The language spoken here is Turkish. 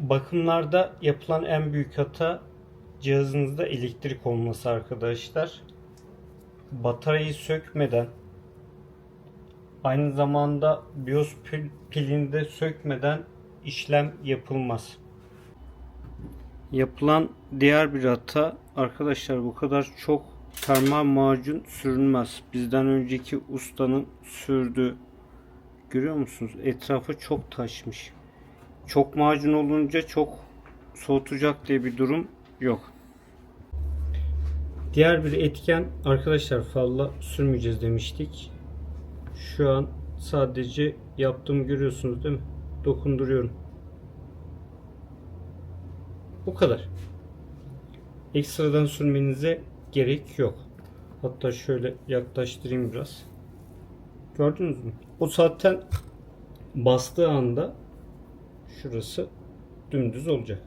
Bakımlarda yapılan en büyük hata cihazınızda elektrik olması arkadaşlar. Bataryayı sökmeden aynı zamanda BIOS pil- pilini de sökmeden işlem yapılmaz. Yapılan diğer bir hata arkadaşlar bu kadar çok termal macun sürülmez. Bizden önceki ustanın sürdüğü görüyor musunuz? Etrafı çok taşmış. Çok macun olunca çok soğutacak diye bir durum yok. Diğer bir etken arkadaşlar fazla sürmeyeceğiz demiştik. Şu an sadece yaptığımı görüyorsunuz değil mi? Dokunduruyorum. Bu kadar. Ekstradan sürmenize gerek yok. Hatta şöyle yaklaştırayım biraz. Gördünüz mü? O zaten bastığı anda şurası dümdüz olacak.